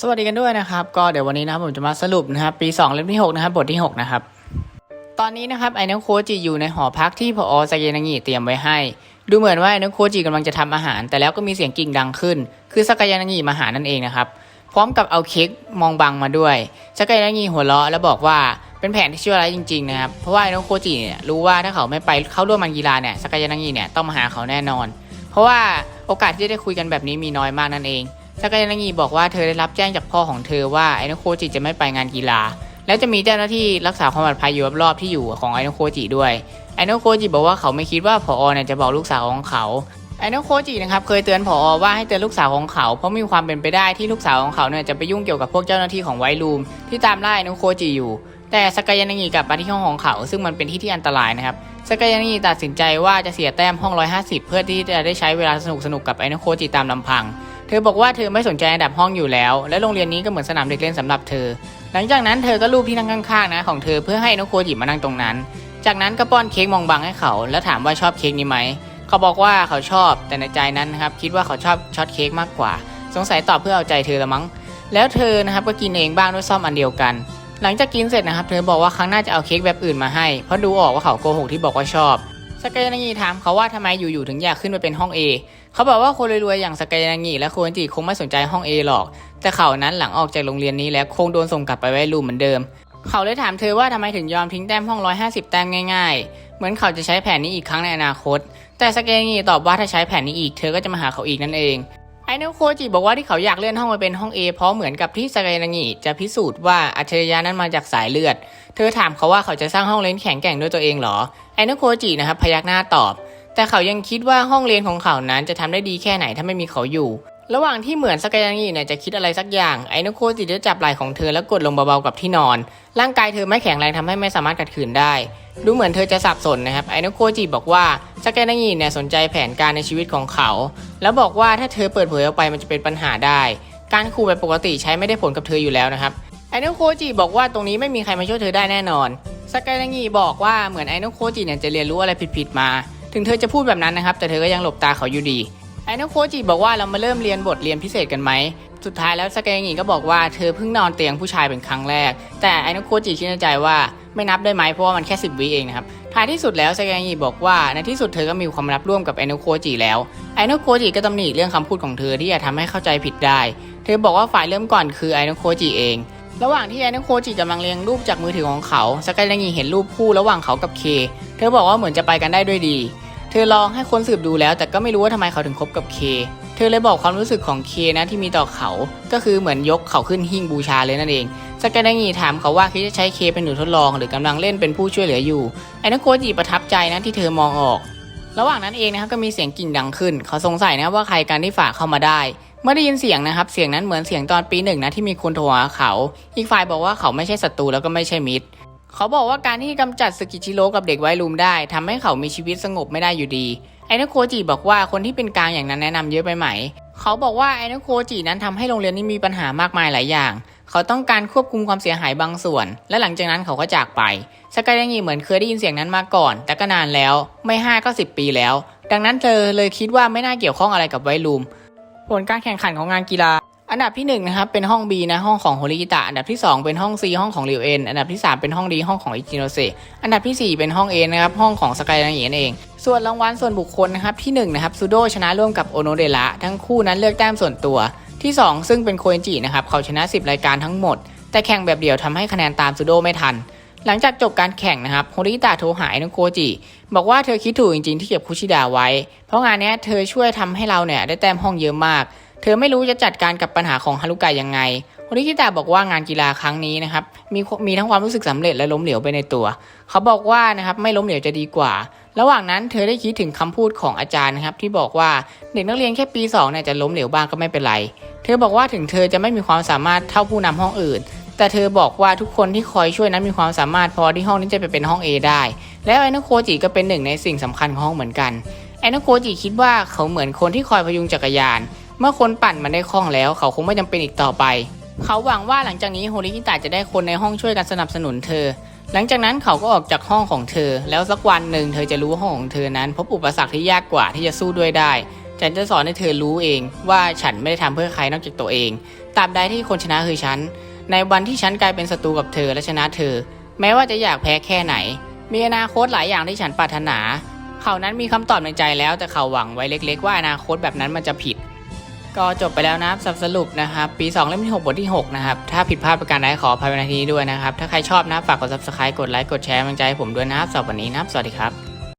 สวัสดีกันด้วยนะครับ ก็เดี๋ยววันนี้นะครับผมจะมาสรุปนะครับ ปี 2 เล่มที่ 6 นะครับ บทที่ 6 นะครับ ตอนนี้นะครับไอเนลโคจิอยู่ในหอพักที่พอซาเกนางิเตรียมไว้ให้ ดูเหมือนว่าไอเนลโคจิกำลังจะทำอาหาร แต่แล้วก็มีเสียงกิ่งดังขึ้น คือสกายานางิมาหานั่นเองนะครับพร้อมกับเอาเค้กมองบังมาด้วยสกายานางิหัวเราะแล้วบอกว่าเป็นแผนที่ชั่วร้ายจริงๆนะครับเพราะว่าไอเนลโคจิเนี่ยรู้ว่าถ้าเขาไม่ไปเข้าร่วมมันกีฬาเนี่ยสกายานางิเนี่ยต้องมาหาเขาแน่นอน เพราะว่าโอกาสที่จะได้คุยกันแบบนี้มีน้อยมากนั่นเอง สกายานางิบอกว่าเธอได้รับแจ้งจากพ่อของเธอว่าไอโนโคจิจะไม่ไปงานกีฬา และจะมีเจ้าหน้าที่รักษาความปลอดภัยอยู่รอบๆที่อยู่ของไอโนโคจิด้วยไอโนโคจิบอกว่าเขาไม่คิดว่าผอเนี่ยจะบอกลูกสาวของเขาไอโนโคจินะครับเคยเตือนผอว่าให้เตือนลูกสาวของเขา เพราะมีความเป็นไปได้ที่ลูกสาวของเขาเนี่ยจะไปยุ่งเกี่ยวกับพวกเจ้าหน้าที่ของไวรูมที่ตามล่าไอโนโคจิอยู่ แต่สกายานางิกลับมาที่ห้องของเขา ซึ่งมันเป็นที่ที่อันตรายนะครับสกายานางิตัดสินใจว่าจะเสียแต้มห้อง 150 เพื่อที่จะได้ใช้เวลาสนุกสนุกกับไอโนโคจิตามลำพัง เธอบอกว่าเธอไม่สนใจอันดับห้องอยู่แล้ว และโรงเรียนนี้ก็เหมือนสนามเด็กเล่นสำหรับเธอ หลังจากนั้นเธอก็ลูบที่นั่งข้างๆนะของเธอเพื่อให้ไอโนโคจิมานั่งตรงนั้น จากนั้นก็ป้อนเค้กมองบังให้เขา แล้วถามว่าชอบเค้กนี้ไหมเขาบอกว่าเขาชอบแต่ในใจนั้นนะครับคิดว่าเขาชอบช็อตเค้กมากกว่า สงสัยตอบเพื่อเอาใจเธอละมั้ง แล้วเธอนะครับก็กินเองบ้างด้วยซ่อมอันเดียวกัน หลังจากกินเสร็จนะครับ เธอบอกว่าครั้งหน้าจะเอาเค้กแบบอื่นมาให้เพราะดูออกว่าเขาโกหกที่บอกว่าชอบ สกายนางีถามเขาว่าทำไมอยู่ๆถึงอยากขึ้นไปเป็นห้อง A เขาบอกว่าคนรวยๆอย่างสกายนางีและโคนจิคงไม่สนใจห้อง A หรอก แต่เขานั้นหลังออกจากโรงเรียนนี้แล้วคงโดนส่งกลับไปไว้รูมเหมือนเดิม เขาเลยถามเธอว่าทำไมถึงยอมทิ้งแต้มห้อง 150 แต้มง่าย ๆ เหมือนเขาจะใช้แผนนี้อีกครั้งในอนาคต แต่สกายนางีตอบว่าถ้าใช้แผนนี้อีกเธอก็จะมาหาเขาอีกนั่นเอง ไอเนลโคจิบอกว่าที่เขาอยากเลื่อนห้องมาเป็นห้อง A เพราะเหมือนกับที่สกายนางิจะพิสูจน์ว่าอัจฉริยะนั้นมาจากสายเลือด เธอถามเขาว่าเขาจะสร้างห้องเรียนแข็งแกร่งด้วยตัวเองเหรอ ไอเนลโคจินะครับพยักหน้าตอบ แต่เขายังคิดว่าห้องเรียนของเขานั้นจะทำได้ดีแค่ไหนถ้าไม่มีเขาอยู่ ระหว่างที่เหมือนสกายานางิเนี่ยจะคิดอะไรสักอย่างไอเนโคจิจะจับไหล่ของเธอแล้วกดลงเบาๆกับที่นอน ร่างกายเธอไม่แข็งแรงทำให้ไม่สามารถขัดขืนได้ ดูเหมือนเธอจะสับสนนะครับไอโนโคจิบอกว่าสกายนางิเนี่ยสนใจแผนการในชีวิตของเขา แล้วบอกว่าถ้าเธอเปิดเผยออกไปมันจะเป็นปัญหาได้ การขู่แบบปกติใช้ไม่ได้ผลกับเธออยู่แล้วนะครับไอโนโคจิบอกว่าตรงนี้ไม่มีใครมาช่วยเธอได้แน่นอนสกายนางิบอกว่าเหมือนไอโนโคจิเนี่ยจะเรียนรู้อะไรผิดๆมา ถึงเธอจะพูดแบบนั้นนะครับแต่เธอก็ยังหลบตาเขาอยู่ดี ไอโนโคจิบอกว่าเรามาเริ่มเรียนบทเรียนพิเศษกันไหม สุดท้ายแล้วสกายนางิก็บอกว่าเธอเพิ่งนอนเตียงผู้ชายเป็นครั้งแรก แต่ไอโนโคจิคิดในใจว่าไม่นับได้ไหมเพราะว่ามันแค่ 10วิเองนะครับ ท้ายที่สุดแล้วสกายนางิบอกว่าในที่สุดเธอก็มีความลับร่วมกับไอโนโคจิแล้ว ไอโนโคจิก็ตำหนิเรื่องคำพูดของเธอที่จะทำให้เข้าใจผิดได้ เธอบอกว่าฝ่ายเริ่มก่อนคือไอโนโคจิเอง ระหว่างที่ไอโนโคจิกำลังเรียงรูปจากมือถือของเขาสกายนางิเห็นรูปคู่ระหว่างเขากับเค เธอบอกว่าเหมือนจะไปกันได้ด้วยดี ธอลองให้คนสืบดูแล้ว แต่ก็ไม่รู้ว่าทำไมเขาถึงคบกับเค เธอเลยบอกความรู้สึกของเคนะที่มีต่อเขา ก็คือเหมือนยกเขาขึ้นหิ้งบูชาเลยนั่นเองสกายนางิถามเขาว่าคิดจะใช้เคเป็นหนูทดลอง หรือกำลังเล่นเป็นผู้ช่วยเหลืออยู่ ไอ้นักโคจิประทับใจนะที่เธอมองออก ระหว่างนั้นเองนะครับก็มีเสียงกิ่งดังขึ้น เขาสงสัยนะว่าใครกันที่ฝากเข้ามาได้ เมื่อได้ยินเสียงนะครับเสียงนั้นเหมือนเสียงตอนปีหนึ่งนะที่มีคนโทรหาเขา อีกฝ่ายบอกว่าเขาไม่ใช่ศัตรูแล้วก็ไม่ใช่มิตร เขาบอกว่าการที่กำจัดสกิชิโร่กับเด็กไว้ลุมได้ทำให้เขามีชีวิตสงบไม่ได้อยู่ดีไอ้นักโคจิบอกว่าคนที่เป็นกลางอย่างนั้นแนะนำเยอะไปไหม เขาบอกว่าไอ้นักโคจินั้นทำให้โรงเรียนนี้มีปัญหามากมายหลายอย่าง เขาต้องการควบคุมความเสียหายบางส่วน และหลังจากนั้นเขาก็จากไปสกายยังงีเหมือนเคยได้ยินเสียงนั้นมาก่อน แต่ก็นานแล้วไม่ห้าก็สิบปีแล้ว ดังนั้นเธอเลยคิดว่าไม่น่าเกี่ยวข้องอะไรกับไวลูมผลการแข่งขันของงานกีฬา อันดับที่1นะครับเป็นห้อง B นะห้องของโฮริกิตะอันดับที่ 2 เป็นห้อง C ห้องของริวเอ็นอันดับที่ 3 เป็นห้อง D ห้องของอิจิโนเซอันดับทีสี่ 4 เป็นห้อง A นะครับห้องของสกายนางินั่นเอง ส่วนรางวัลส่วนบุคคลนะครับที่1นะครับซูโดชนะร่วมกับโอโนเดระทั้งคู่นั้นเลือกแต้มส่วนตัว ที่ 2 ซึ่งเป็นโคเอนจินะครับเขาชนะ 10 รายการทั้งหมด แต่แข่งแบบเดี่ยวทำให้คะแนนตามซูโดไม่ทัน หลังจากจบการแข่งนะครับโฮริกิตะโทรหาไอ้นโคจิบอกว่าเธอคิดถูกจริงๆที่เก็บคุชิดาไว้ เพราะงานนี้เธอช่วยทำให้เราเนี่ยได้แต้มห้องเยอะมาก เธอไม่รู้จะจัดการกับปัญหาของฮารุกะยังไงโฮริกิตะบอกว่างานกีฬาครั้งนี้นะครับมีมีทั้งความรู้สึกสำเร็จและล้มเหลวไปในตัว เขาบอกว่านะครับไม่ล้มเหลวจะดีกว่า ระหว่างนั้นเธอได้คิดถึงคำพูดของอาจารย์นะครับที่บอกว่าเด็กนักเรียนแค่ปี2เนี่ยจะล้มเหลวบ้างก็ไม่เป็นไร เธอบอกว่าถึงเธอจะไม่มีความสามารถเท่าผู้นำห้องอื่น แต่เธอบอกว่าทุกคนที่คอยช่วยนั้นมีความสามารถพอที่ห้องนี้จะไปเป็นห้อง A ได้ แล้วไอ้นโคจิก็เป็นหนึ่งในสิ่งสำคัญของห้องเหมือนกันไอ้นโคจิคิดว่าเขาเหมือนคนที่คอยพยุงจักรยาน เมื่อคนปั่นมันได้คล่องแล้ว เขาคงไม่จำเป็นอีกต่อไป เขาหวังว่าหลังจากนี้โฮริกิตะจะได้คนในห้องช่วยกันสนับสนุนเธอ หลังจากนั้นเขาก็ออกจากห้องของเธอ แล้วสักวันหนึ่งเธอจะรู้ว่าห้องของเธอนั้นพบอุปสรรคที่ยากกว่าที่จะสู้ด้วยได้ฉันจะสอนให้เธอรู้เองว่าฉันไม่ได้ทำเพื่อใครนอกจากตัวเอง ตราบใดที่คนชนะคือฉัน ในวันที่ฉันกลายเป็นศัตรูกับเธอและชนะเธอ แม้ว่าจะอยากแพ้แค่ไหน มีอนาคตหลายอย่างที่ฉันปรารถนา เขานั้นมีคำตอบในใจแล้วแต่เขาหวังไว้เล็ก ๆ ว่าอนาคตแบบนั้นมันจะผิด ก็จบไปแล้วนะครับสรุปนะครับปี 2 เล่มที่ 6 บทที่ 6 นะครับ ถ้าผิดพลาดประการใดขออภัยในที่นี้ด้วยนะครับ ถ้าใครชอบนะฝากกด subscribe กดไลค์กดแชร์กำลังใจให้ผมด้วยนะครับสำหรับวันนี้นะครับสวัสดีครับ